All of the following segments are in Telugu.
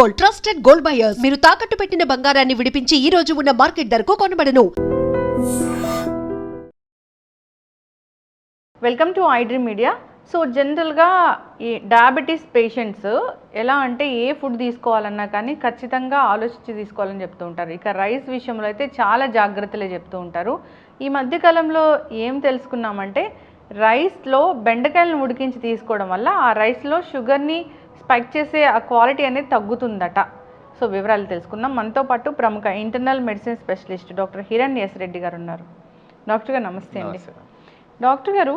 Gold trusted gold buyers. మీరు తాకట్టు పెట్టిన బంగారాన్ని విడిపించి ఈ రోజు ఉన్న మార్కెట్ ధరకు కొనబడను. Welcome to iDream media so జనరల్గా ఈ డయాబెటీస్ పేషెంట్స్ ఎలా అంటే ఏ ఫుడ్ తీసుకోవాలన్నా కానీ ఖచ్చితంగా ఆలోచించి తీసుకోవాలని చెప్తూ ఉంటారు. ఇక రైస్ విషయంలో అయితే చాలా జాగ్రత్తలే చెప్తూ ఉంటారు. ఈ మధ్యకాలంలో ఏం తెలుసుకున్నామంటే రైస్లో బెండకాయలను ఉడికించి తీసుకోవడం వల్ల ఆ రైస్లో షుగర్ని స్పైక్ చేసే ఆ క్వాలిటీ అనేది తగ్గుతుందట. సో వివరాలు తెలుసుకుందాం. మనతో పాటు ప్రముఖ internal medicine specialist doctor Hiran S Reddy గారు ఉన్నారు. డాక్టర్ గారు నమస్తే అండి. డాక్టర్. గారు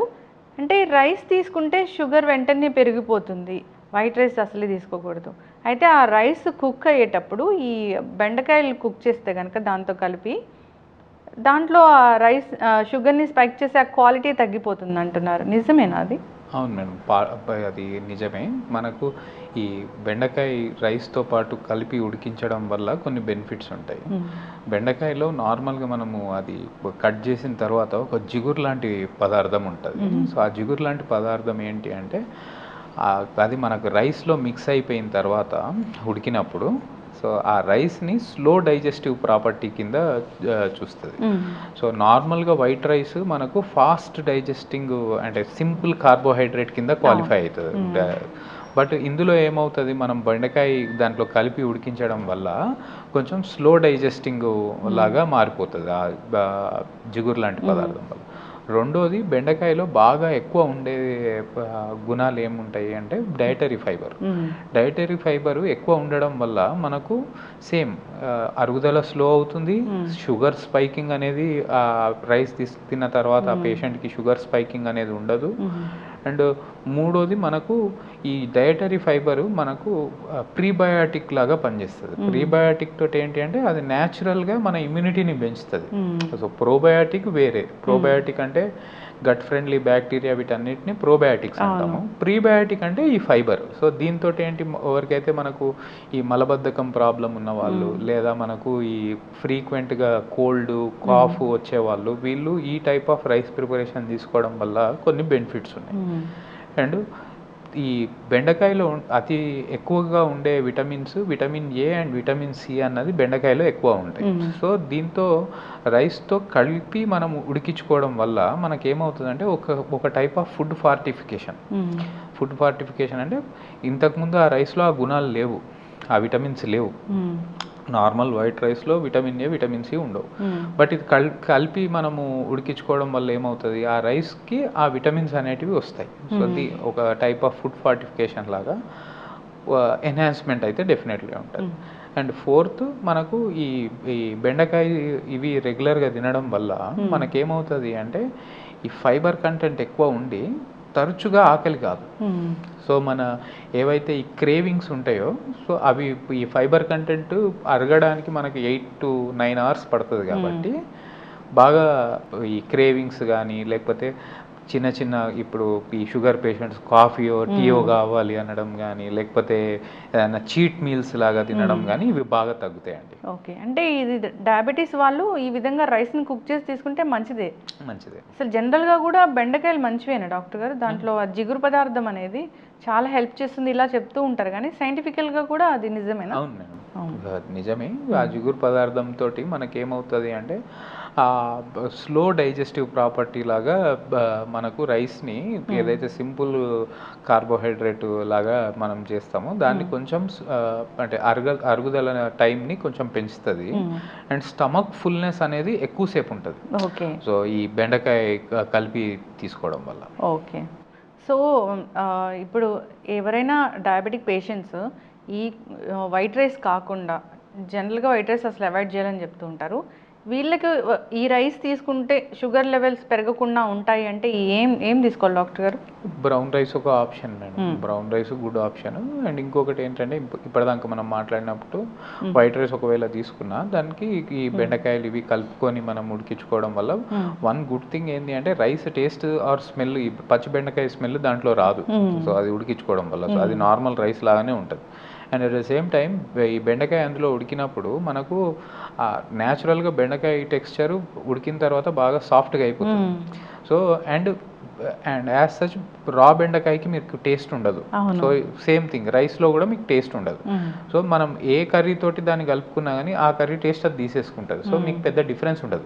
అంటే రైస్ తీసుకుంటే షుగర్ వెంటనే పెరిగిపోతుంది. వైట్ రైస్ అసలే తీసుకోకూడదు. అయితే ఆ రైస్ కుక్ అయ్యేటప్పుడు ఈ బెండకాయలు కుక్ చేస్తే కనుక దాంతో కలిపి దాంట్లో ఆ రైస్ షుగర్ని స్పైక్ చేసే ఆ క్వాలిటీ తగ్గిపోతుంది అంటున్నారు. నిజమేనా అది? అవును మేడం. పా అది నిజమే. మనకు ఈ బెండకాయ రైస్తో పాటు కలిపి ఉడికించడం వల్ల కొన్ని బెనిఫిట్స్ ఉంటాయి. బెండకాయలో నార్మల్గా మనము అది కట్ చేసిన తర్వాత ఒక జిగురు లాంటి పదార్థం ఉంటుంది. సో ఆ జిగురు లాంటి పదార్థం ఏంటి అంటే అది మనకు రైస్లో మిక్స్ అయిపోయిన తర్వాత ఉడికినప్పుడు సో ఆ రైస్ని స్లో డైజెస్టివ్ ప్రాపర్టీ కింద చూస్తుంది. సో నార్మల్గా వైట్ రైస్ మనకు ఫాస్ట్ డైజెస్టింగ్ అంటే సింపుల్ కార్బోహైడ్రేట్ కింద క్వాలిఫై అవుతుంది. బట్ ఇందులో ఏమవుతుంది మనం బెండకాయ దాంట్లో కలిపి ఉడికించడం వల్ల కొంచెం స్లో డైజెస్టింగ్ లాగా మారిపోతుంది ఆ జిగురు లాంటి పదార్థం వల్ల. రెండోది బెండకాయలో బాగా ఎక్కువ ఉండే గుణాలు ఏముంటాయి అంటే డైటరీ ఫైబర్. డైటరీ ఫైబర్ ఎక్కువ ఉండడం వల్ల మనకు సేమ్ అరుగుదల స్లో అవుతుంది షుగర్ స్పైకింగ్ అనేది రైస్ తిన్న తర్వాత ఆ పేషెంట్కి షుగర్ స్పైకింగ్ అనేది ఉండదు. అండ్ మూడోది మనకు ఈ డయటరీ ఫైబర్ మనకు ప్రీబయాటిక్ లాగా పనిచేస్తుంది. ప్రీబయాటిక్ తోటి ఏంటి అంటే అది న్యాచురల్గా మన ఇమ్యూనిటీని పెంచుతుంది. సో ప్రోబయాటిక్ వేరే. ప్రోబయాటిక్ అంటే గట్ ఫ్రెండ్లీ బ్యాక్టీరియా వీటన్నిటిని ప్రోబయాటిక్స్ అంటాము. ప్రీబయాటిక్ అంటే ఈ ఫైబర్ సో దీంతో ఏంటి ఎవరికైతే మనకు ఈ మలబద్ధకం ప్రాబ్లం ఉన్న వాళ్ళు లేదా మనకు ఈ ఫ్రీక్వెంట్గా కోల్డ్ కాఫ్ వచ్చే వాళ్ళు వీళ్ళు ఈ టైప్ ఆఫ్ రైస్ ప్రిపరేషన్ తీసుకోవడం వల్ల కొన్ని బెనిఫిట్స్ ఉన్నాయి. అండ్ ఈ బెండకాయలో అతి ఎక్కువగా ఉండే vitamins vitamin A and vitamin C అన్నది బెండకాయలో ఎక్కువ ఉంటాయి. సో దీంతో రైస్తో కలిపి మనం ఉడికించుకోవడం వల్ల మనకి ఏమవుతుందంటే ఒక ఒక type of food fortification food fortification అంటే ఇంతకుముందు ఆ రైస్లో ఆ గుణాలు లేవు. ఆ విటమిన్స్ లేవు. నార్మల్ వైట్ రైస్లో విటమిన్ ఏ విటమిన్ సి ఉండవు. బట్ ఇది కల్ కలిపి మనము ఉడికించుకోవడం వల్ల ఏమవుతుంది? ఆ రైస్కి ఆ విటమిన్స్ అనేటివి వస్తాయి. సో అది ఒక టైప్ ఆఫ్ ఫుడ్ ఫార్టిఫికేషన్ లాగా ఎన్హాన్స్మెంట్ అయితే డెఫినెట్లీ ఉంటుంది. అండ్ ఫోర్త్ మనకు ఈ ఈ బెండకాయ ఇవి రెగ్యులర్గా తినడం వల్ల మనకేమవుతుంది అంటే ఈ ఫైబర్ కంటెంట్ ఎక్కువ ఉండి తరచుగా ఆకలి కాదు. సో మన ఏవైతే ఈ క్రేవింగ్స్ ఉంటాయో సో అవి ఈ ఫైబర్ కంటెంట్ అరగడానికి మనకి ఎయిట్ టు నైన్ అవర్స్ పడుతుంది కాబట్టి బాగా ఈ క్రేవింగ్స్ కానీ లేకపోతే చిన్న చిన్న ఇప్పుడు ఈ షుగర్ పేషెంట్స్ కాఫీయో టీయో కావాలి అనడం కానీ లేకపోతే ఏదైనా చీట్ మీల్స్ లాగా తినడం కానీ ఇవి బాగా తగ్గుతాయండి. ఓకే. అంటే ఇది డయాబెటీస్ వాళ్ళు ఈ విధంగా రైస్ని కుక్ చేసి తీసుకుంటే మంచిదే. మంచిదే. అసలు జనరల్గా కూడా బెండకాయలు మంచివేనా డాక్టర్ గారు? దాంట్లో ఆ జిగురు పదార్థం అనేది చాలా హెల్ప్ చేస్తుంది ఇలా చెప్తూ ఉంటారు కానీ సైంటిఫికల్గా కూడా అది నిజమేనా? అవును నిజమే. ఆ జిగురు పదార్థం తోటి మనకేమవుతుంది అంటే స్లో డైజెస్టివ్ ప్రాపర్టీ లాగా మనకు రైస్ని ఏదైతే సింపుల్ కార్బోహైడ్రేట్ లాగా మనం చేస్తామో దాన్ని కొంచెం అంటే అరుగ అరుగుదల టైంని కొంచెం పెంచుతుంది. అండ్ స్టమక్ ఫుల్నెస్ అనేది ఎక్కువసేపు ఉంటుంది. ఓకే. సో ఈ బెండకాయ కలిపి తీసుకోవడం వల్ల. ఓకే. సో ఇప్పుడు ఎవరైనా డయాబెటిక్ పేషెంట్స్ ఈ వైట్ రైస్ కాకుండా జనరల్గా వైట్ రైస్ అసలు అవాయిడ్ చేయాలని చెప్తూ ఉంటారు. వీళ్ళకి ఈ రైస్ తీసుకుంటే షుగర్ లెవెల్స్ పెరగకుండా ఉంటాయి అంటే ఏం ఏం తీసుకోవాలి డాక్టర్ గారు? బ్రౌన్ రైస్ ఒక option madam. Brown rice good option. And ఇంకొకటి ఏంటంటే ఇప్ప- ఇప్పటిదాకా మనం మాట్లాడినప్పుడు వైట్ రైస్ ఒకవేళ తీసుకున్నా దానికి ఈ బెండకాయలు ఇవి కలుపుకొని మనం ఉడికించుకోవడం వల్ల వన్ గుడ్ థింగ్ ఏంటి అంటే రైస్ టేస్ట్ ఆర్ స్మెల్ ఈ పచ్చి బెండకాయ స్మెల్ దాంట్లో రాదు. సో అది ఉడికించుకోవడం వల్ల. సో అది నార్మల్ రైస్ లాగానే ఉంటుంది. And at the same time ఈ బెండకాయ అందులో ఉడికినప్పుడు మనకు న్యాచురల్గా బెండకాయ టెక్స్చర్ ఉడికిన తర్వాత బాగా సాఫ్ట్గా అయిపోతుంది. So and and as such raw బెండకాయకి మీకు టేస్ట్ ఉండదు. సో సేమ్ థింగ్ రైస్లో కూడా మీకు టేస్ట్ ఉండదు. సో మనం ఏ కర్రీ తోటి దాన్ని కలుపుకున్నా కానీ ఆ కర్రీ టేస్ట్ అది తీసేసుకుంటుంది. సో మీకు పెద్ద డిఫరెన్స్ ఉండదు.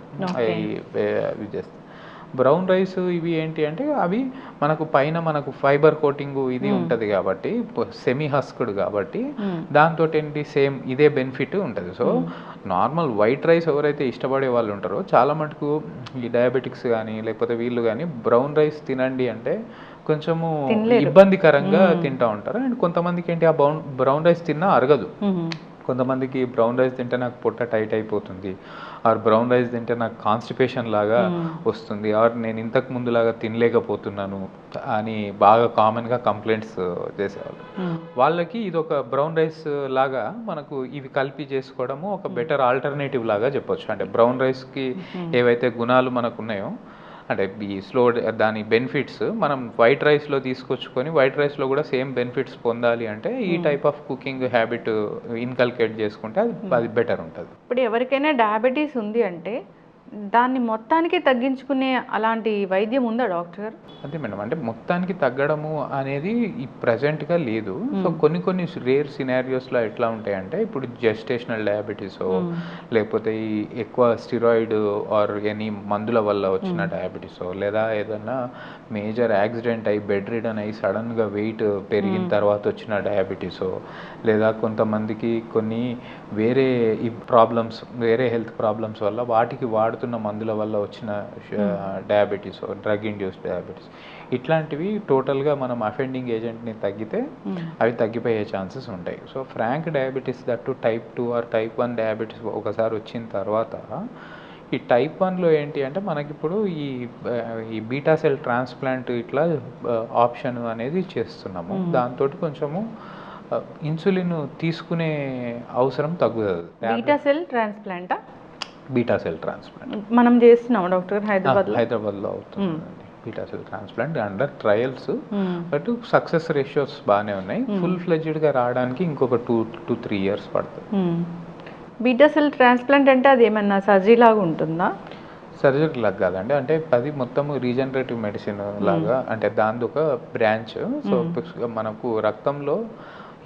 చేస్తే. బ్రౌన్ రైస్ ఇవి ఏంటి అంటే అవి మనకు పైన మనకు ఫైబర్ కోటింగ్ ఇది ఉంటుంది కాబట్టి సెమీ హస్క్డ్ కాబట్టి. దాంతో ఏంటి సేమ్ ఇదే బెనిఫిట్ ఉంటుంది సో నార్మల్ వైట్ రైస్ ఎవరైతే ఇష్టపడే వాళ్ళు ఉంటారో చాలా మటుకు ఈ డయాబెటిక్స్ కానీ లేకపోతే వీళ్ళు కానీ బ్రౌన్ రైస్ తినండి అంటే కొంచెము. ఇబ్బందికరంగా తింటా ఉంటారు అండ్ కొంతమందికి ఏంటి ఆ బ్రౌన్ బ్రౌన్ రైస్ తిన్నా అరగదు. కొంతమందికి బ్రౌన్ రైస్ తింటే నాకు పొట్ట టైట్ అయిపోతుంది. ఆర్ బ్రౌన్ రైస్ తింటే నాకు కాన్స్టిపేషన్ లాగా వస్తుంది. ఆర్ నేను ఇంతకు ముందులాగా తినలేకపోతున్నాను అని బాగా కామన్గా కంప్లైంట్స్ చేసేవాళ్ళు. మ్మ్. వాళ్ళకి ఇది ఒక బ్రౌన్ రైస్ లాగా మనకు ఇవి కలిపి చేసుకోవడము ఒక బెటర్ ఆల్టర్నేటివ్ లాగా చెప్పొచ్చు. అంటే బ్రౌన్ రైస్కి ఏవైతే గుణాలు మనకు ఉన్నాయో అంటే ఈ స్లో దాని బెనిఫిట్స్ మనం వైట్ రైస్లో తీసుకొచ్చుకొని వైట్ రైస్లో కూడా సేమ్ బెనిఫిట్స్ పొందాలి అంటే ఈ type of cooking habit inculcate చేసుకుంటే అది అది బెటర్ ఉంటుంది. ఇప్పుడు ఎవరికైనా డయాబెటీస్ ఉంది అంటే దాన్ని మొత్తానికి తగ్గించుకునే అలాంటి వైద్యం ఉందా డాక్టర్? గారు అంతే మేడం అంటే మొత్తానికి తగ్గడము అనేది ప్రజెంట్గా లేదు. సో కొన్ని కొన్ని రేర్ సినారియోస్లో ఎట్లా ఉంటాయంటే ఇప్పుడు జెస్టేషనల్ డయాబెటీస్ లేకపోతే ఈ ఎక్కువ స్టిరాయిడ్ ఆర్ ఎనీ మందుల వల్ల వచ్చిన డయాబెటీస్ లేదా ఏదన్నా మేజర్ యాక్సిడెంట్ అయి బెడ్ రిడన్ అయి సడన్గా వెయిట్ పెరిగిన తర్వాత వచ్చిన డయాబెటీస్ లేదా కొంతమందికి కొన్ని వేరే ఈ ప్రాబ్లమ్స్ వేరే హెల్త్ ప్రాబ్లమ్స్ వల్ల వాటికి వాడుతున్న మందుల వల్ల వచ్చిన డయాబెటీస్ డ్రగ్ ఇండ్యూస్ డయాబెటీస్ ఇట్లాంటివి టోటల్గా మనం అఫెండింగ్ ఏజెంట్ని తగ్గితే అవి తగ్గిపోయే ఛాన్సెస్ ఉంటాయి. So frank diabetes that type two or type one diabetes ఒకసారి వచ్చిన తర్వాత ఈ టైప్ వన్లో ఏంటి అంటే మనకిప్పుడు ఈ ఈ బీటా సెల్ ట్రాన్స్ప్లాంట్ ఇట్లా ఆప్షన్ అనేది చేస్తున్నాము. దాంతో కొంచెము ఇన్సులిన్ తీసుకునే అవసరం తగ్గుతుంది. బీటా సెల్ ట్రాన్స్ప్లాంటా బీటా సెల్ ట్రాన్స్ప్లాంట్. మనం చేస్తున్నాం డాక్టర్? హైదరాబాద్లో హైదరాబాద్లో అవుతుంది beta cell transplant. Under trials. But success ratios బాగానే ఉన్నాయి. ఫుల్ ఫ్లెడ్జ్డ్గా రావడానికి ఇంకొక టూ టు త్రీ ఇయర్స్ పడుతుంది. బీటా సెల్ ట్రాన్స్ప్లాంట్ అంటే అది ఏమన్నా సర్జరీ లాగా ఉంటుందా? సర్జరీ లాగా కాదండి. అంటే అది మొత్తం రీజనరేటివ్ మెడిసిన్ లాగా అంటే దాని ఒక బ్రాంచ్. సో మనకు రక్తంలో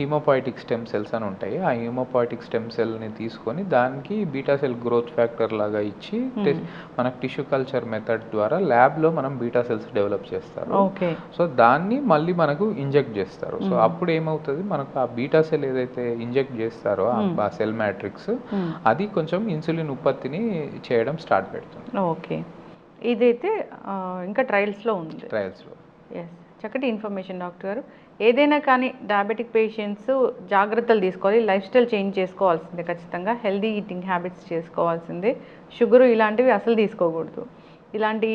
హీమోపాయిటిక్ స్టెమ్ సెల్స్ అని ఉంటాయి. ఆ హీమోపాయిటిక్ స్టెమ్ సెల్ని తీసుకొని దానికి బీటా సెల్ గ్రోత్ ఫ్యాక్టర్ లాగా ఇచ్చి మనకు టిష్యూ కల్చర్ మెథడ్ ద్వారా ల్యాబ్లో మనం బీటా సెల్స్ డెవలప్ చేస్తారు. ఓకే. సో దాన్ని మళ్ళీ మనకు ఇంజెక్ట్ చేస్తారు. సో అప్పుడు ఏమవుతుంది? మనకు ఆ బీటా సెల్ ఏదైతే ఇంజెక్ట్ చేస్తారో ఆ- సెల్ మ్యాట్రిక్స్ అది కొంచెం ఇన్సులిన్ ఉత్పత్తిని చేయడం స్టార్ట్ పెడుతుంది. ఓకే. ఇదైతే ఇంకా ట్రయల్స్లో ఉంది. ట్రయల్స్లో ఎస్ చక్కటి ఇన్ఫర్మేషన్ డాక్టర్ గారు. ఏదైనా కానీ డయాబెటిక్ పేషెంట్స్ జాగ్రత్తలు తీసుకోవాలి లైఫ్ స్టైల్ చేంజ్ చేసుకోవాల్సిందే ఖచ్చితంగా. హెల్దీ ఈటింగ్ హ్యాబిట్స్ చేసుకోవాల్సిందే. షుగరు ఇలాంటివి అసలు తీసుకోకూడదు. ఇలాంటి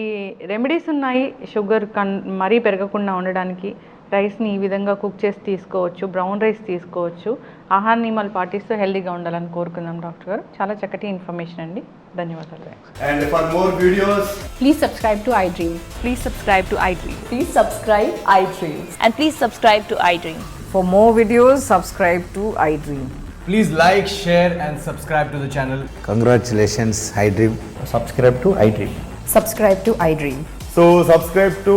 రెమెడీస్ ఉన్నాయి షుగర్ కన్ మరీ పెరగకుండా ఉండడానికి. రైస్ని ఈ విధంగా కుక్ చేసి తీసుకోవచ్చు బ్రౌన్ రైస్ తీసుకోవచ్చు. ఆహార నియమాలు పాటిస్తూ హెల్దీగా ఉండాలని కోరుకుందాం డాక్టర్ గారు. చాలా చక్కటి ఇన్ఫర్మేషన్ అండి. ధన్యవాదాలు. And for more videos please subscribe to iDream please subscribe to iDream please subscribe iDream and please subscribe to iDream for more videos subscribe to iDream please like share and subscribe to the channel congratulations iDream subscribe to iDream subscribe to iDream so subscribe to